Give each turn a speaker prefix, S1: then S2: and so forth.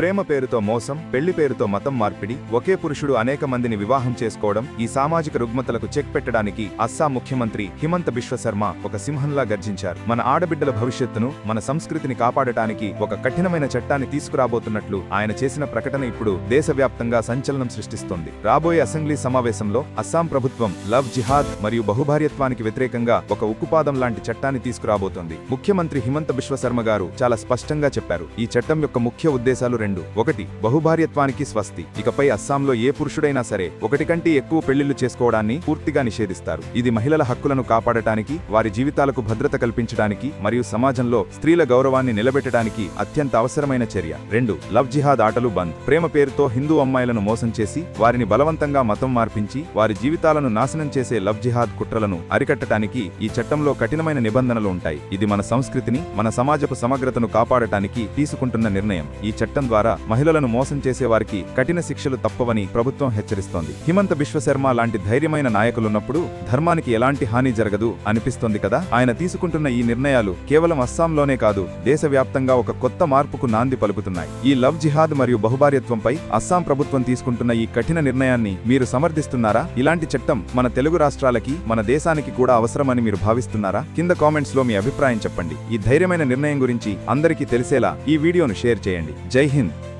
S1: ప్రేమ పేరుతో మోసం పెళ్ళి పేరుతో మతం మార్పిడి ఒకే పురుషుడు అనేక మందిని వివాహం చేసుకోవడం ఈ సామాజిక రుగ్మతలకు చెక్ పెట్టడానికి అస్సాం ముఖ్యమంత్రి హిమంత బిశ్వశర్మ ఒక సింహంలా గర్జించారు. మన ఆడబిడ్డల భవిష్యత్తును మన సంస్కృతిని కాపాడటానికి ఒక కఠినమైన చట్టాన్ని తీసుకురాబోతున్నట్లు ఆయన చేసిన ప్రకటన ఇప్పుడు దేశవ్యాప్తంగా సంచలనం సృష్టిస్తోంది. రాబోయే అసెంబ్లీ సమావేశంలో అస్సాం ప్రభుత్వం లవ్ జిహాద్ మరియు బహుభార్యత్వానికి వ్యతిరేకంగా ఒక ఉక్కుపాదం లాంటి చట్టాన్ని తీసుకురాబోతోంది. ముఖ్యమంత్రి హిమంత బిశ్వశర్మ గారు చాలా స్పష్టంగా చెప్పారు. ఈ చట్టం యొక్క ముఖ్య ఉద్దేశాలు రెండు. ఒకటి బహుభార్యత్వానికి స్వస్తి. ఇకపై అస్సాంలో ఏ పురుషుడైనా సరే ఒకటి కంటే ఎక్కువ పెళ్ళిళ్ళు చేసుకోవడాన్ని పూర్తిగా నిషేధిస్తారు. ఇది మహిళల హక్కులను కాపాడటానికి వారి జీవితాలకు భద్రత కల్పించడానికి మరియు సమాజంలో స్త్రీల గౌరవాన్ని నిలబెట్టడానికి అత్యంత అవసరమైన చర్య. రెండు లవ్ జిహాద్ ఆటలు బంద్. ప్రేమ పేరుతో హిందూ అమ్మాయిలను మోసం చేసి వారిని బలవంతంగా మతం మార్పించి వారి జీవితాలను నాశనం చేసే లవ్ జిహాద్ కుట్రలను అరికట్టడానికి ఈ చట్టంలో కఠినమైన నిబంధనలు ఉంటాయి. ఇది మన సంస్కృతిని మన సమాజపు సమగ్రతను కాపాడటానికి తీసుకుంటున్న నిర్ణయం. ఈ చట్టం ద్వారా మహిళలను మోసం చేసే వారికి కఠిన శిక్షలు తప్పవని ప్రభుత్వం హెచ్చరిస్తోంది. హిమంత విశ్వశర్మ లాంటి ధైర్యమైన నాయకులున్నప్పుడు ధర్మానికి ఎలాంటి హాని జరగదు అనిపిస్తోంది కదా? ఆయన తీసుకుంటున్న ఈ నిర్ణయాలు కేవలం అస్సాంలోనే కాదు దేశవ్యాప్తంగా ఒక కొత్త మార్పుకు నాంది పలుకుతున్నాయి. ఈ లవ్ జిహాద్ మరియు బహుభార్యత్వంపై అస్సాం ప్రభుత్వం తీసుకుంటున్న ఈ కఠిన నిర్ణయాన్ని మీరు సమర్థిస్తున్నారా? ఇలాంటి చట్టం మన తెలుగు రాష్ట్రాలకి మన దేశానికి కూడా అవసరమని మీరు భావిస్తున్నారా? కింద కామెంట్స్లో మీ అభిప్రాయం చెప్పండి. ఈ ధైర్యమైన నిర్ణయం గురించి అందరికీ తెలిసేలా ఈ వీడియోను షేర్ చేయండి. జై హింద్! soon.